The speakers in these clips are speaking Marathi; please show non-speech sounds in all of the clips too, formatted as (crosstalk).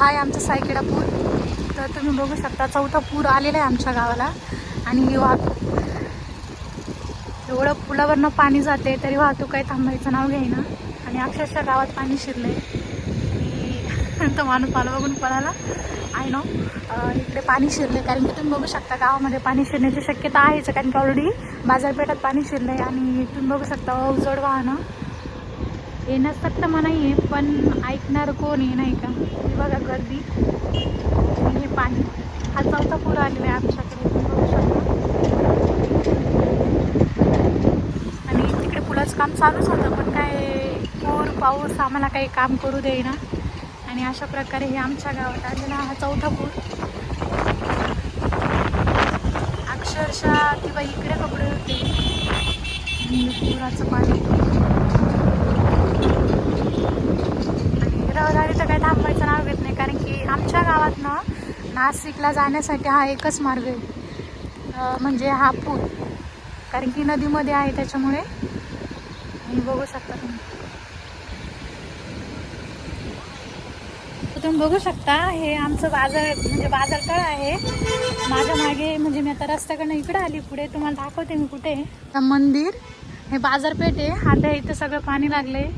हा आहे आमचा सायकेडा पूर. तर तुम्ही बघू शकता चौथा पूर आलेला आहे आमच्या गावाला. आणि ही वाहतूक एवढं पुलावरनं पाणी जाते तरी वाहतूक काही थांबायचं नाव घेईना. आणि अक्षरशः गावात पाणी शिरलंय. की (laughs) तो माणूस मला बघून पळाला आय नो इकडे पाणी शिरले कारण की तुम्ही बघू शकता गावामध्ये पाणी शिरण्याची शक्यता आहेच. कारण की ऑलरेडी बाजारपेठात पाणी शिरलंय. आणि तुम्ही बघू शकता उजड वाहनं. हे नसतात तर नाही आहे पण ऐकणार कोण आहे नाही का? बघा गर्दी हे पाणी हा चौथा पूर आलेला आहे आमच्याकडे बघू शकता. आणि तिकडे पुलाचं काम चालूच होतं पण काय पूर पाऊस आम्हाला काही काम करू देईना. आणि अशा प्रकारे हे आमच्या गावात आलेला हा चौथा पूर अक्षरशः किंवा इकडे कपडे होते. पुराचं पाणी आणि रहदारी तर काही थांबायचं नाव घेत नाही कारण की आमच्या गावातनं नाशिकला जाण्यासाठी हा एकच मार्ग आहे. म्हणजे हा पूल. कारण की नदीमध्ये आहे त्याच्यामुळे आणि बघू शकता तुम्ही. तुम्ही बघू शकता हे आमचं बाजार म्हणजे बाजारतळ आहे. माझ्या मागे म्हणजे मी आता रस्त्याकडनं इकडे आली पुढे तुम्हाला दाखवते मी कुठे मंदिर हे बाजारपेठ आहे. आता इथं सगळं पाणी लागलंय.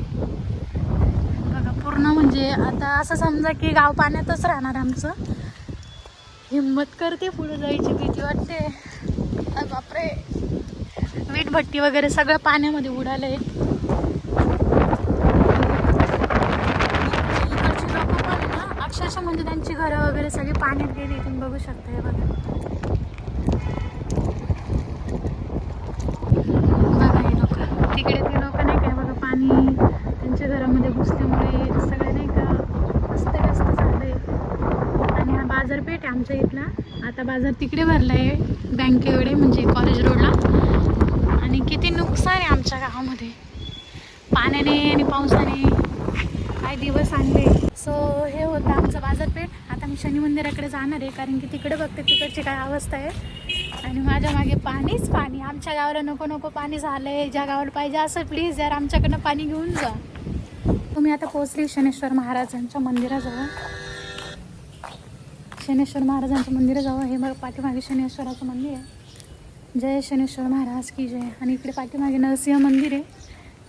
पूर्ण म्हणजे आता असं समजा की गाव पाण्यातच राहणार आमचं. हिंमत करते पुढे जायची भीती वाटते. बापरे. वीट भट्टी वगैरे सगळं पाण्यामध्ये उडालंय. इकडची पण आहे ना अक्षरशः म्हणजे त्यांची घरं वगैरे सगळी पाण्यात गेली तुम्ही बघू शकता हे बघा हे लोक तिकडे ते लोक नाही काय बघा पाणी त्यांच्या घरामध्ये घुसल्यामुळे सगळे नाही का मस्त व्यस्त झालंय आणि हा आहे आमच्या इथला. आता बाजार तिकडे भरला आहे बँकेकडे म्हणजे कॉलेज रोडला आणि किती नुकसान आहे आमच्या गावामध्ये. पाण्याने आणि पावसाने. काय दिवस आणले. सो हे होतं आमचं बाजारपेठ. आता मी शनी मंदिराकडे जाणार आहे कारण की तिकडे बघते तिकडची काय अवस्था आहे. आणि माझ्या मागे पाणीच पाणी. आमच्या गावाला नको नको पाणी झालं आहे ज्या गावाला पाहिजे असं प्लीज यार आमच्याकडनं पाणी घेऊन जा. तुम्ही आता पोहोचली शनेश्वर महाराजांच्या मंदिराजवळ. शनेश्वर महाराजांचं मंदिर जावं हे बघ पाठीमागे शनेश्वराचं मंदिर आहे. जय शनेश्वर महाराज की जय. आणि इकडे पाठीमागे नरसिंह मंदिर आहे.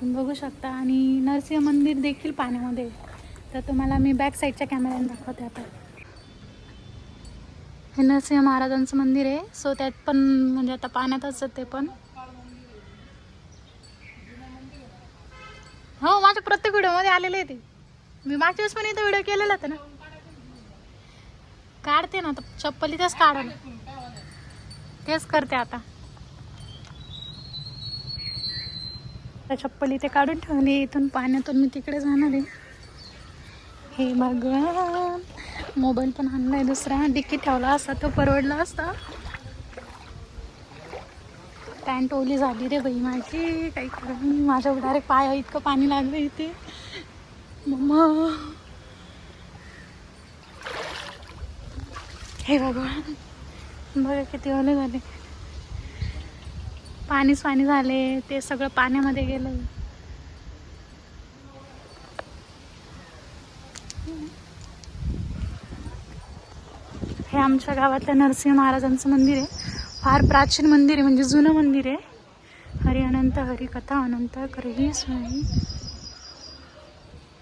तुम्ही बघू शकता. आणि नरसिंह मंदिर देखील पाण्यामध्ये तर तुम्हाला मी बॅक साईडच्या कॅमेऱ्याने दाखवते आता. हे नरसिंह महाराजांचं मंदिर आहे. सो त्यात पण म्हणजे आता पाण्यातच ते पण. हो माझ्या प्रत्येक व्हिडिओमध्ये आलेले आहे ते. मी मागच्या वेळेस पण इथं व्हिडिओ केलेला होता ना. काढते ना आता चप्पल इथेच काढाल तेच करते आता. आता चप्पल इथे काढून ठेवली इथून पाण्यातून मी तिकडे जाणार आहे. हे भगवान मोबाईल पण आणलाय दुसरा डिक्की ठेवला असता तो परवडला असता. पॅन्ट ओली झाली रे बाई माझी काही करून. माझ्या डायरेक्ट पाया इतकं पाणी लागलं इथे. मम्मा. हे भगवान बघा किती ओले झाले. पाणीच पाणी झाले ते सगळं पाण्यामध्ये गेलं. हे आमच्या गावातल्या नरसिंह महाराजांचं मंदिर आहे. फार प्राचीन मंदिर आहे म्हणजे जुनं मंदिर आहे. हरी अनंत हरी कथा अनंत करही स्वामी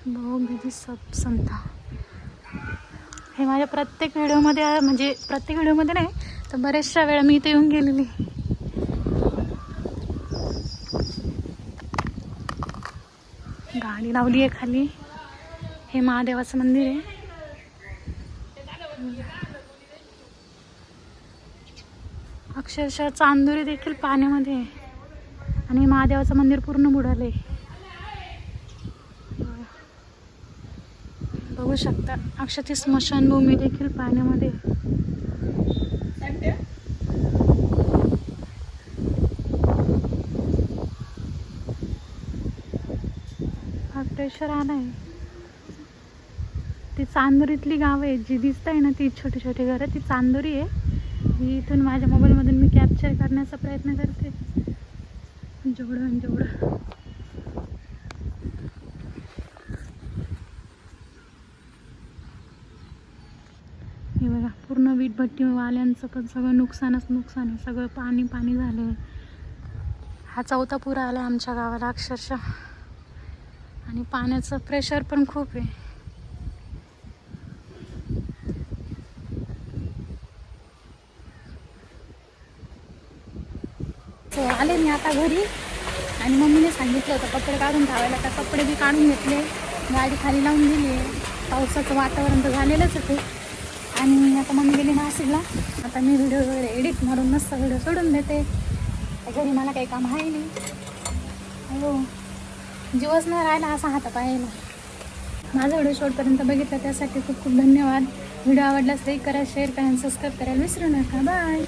बहुविधी सब संता. हे माझ्या प्रत्येक व्हिडिओमध्ये म्हणजे प्रत्येक व्हिडिओमध्ये नाही तर बऱ्याचशा वेळा मी इथे येऊन गेलेली. गाडी लावली आहे खाली. हे महादेवाचं मंदिर आहे. अक्षरशः चांदोरी देखील पाण्यामध्ये आहे. आणि महादेवाचं मंदिर पूर्ण बुडाले बघू शकता. अक्षरची स्मशानभूमी देखील पाण्यामध्ये. आहे. प्रेशर आलाय. ती चांदोरीतली गावं आहे जी दिसत आहे ना ती छोटी छोटी घरं ती चांदोरी आहे. ही इथून माझ्या मोबाईलमधून मी कॅप्चर करण्याचा प्रयत्न करते. जेवढं आणि जेवढं हे बघा पूर्ण पण सगळं नुकसानच नुकसान आहे. सगळं पाणी पाणी झालं आहे हा चौथा पुरा आला आमच्या गावाला अक्षरशः. आणि पाण्याचं प्रेशर पण खूप आहे. So, आले मी आता घरी. आणि मम्मीने सांगितलं होतं कपडे काढून ठेवायला. तर कपडे बी काढून घेतले. गाडी खाली लावून दिली. आहे पावसाचं वातावरण तर झालेलंच होते आणि आता मम्मी गेली नाशिकला. आता मी व्हिडिओ वगैरे एडिट मारून मस्त व्हिडिओ सोडून देते. घरी मला काही काम आहे नाही. हो जीवच नाही राहिला असा हाता पाहायला. माझा व्हिडिओ शेवटपर्यंत बघितला त्यासाठी खूप खूप धन्यवाद. व्हिडिओ आवडलास लाईक करा शेअर करा सबस्क्राईब करायला विसरू नका. बाय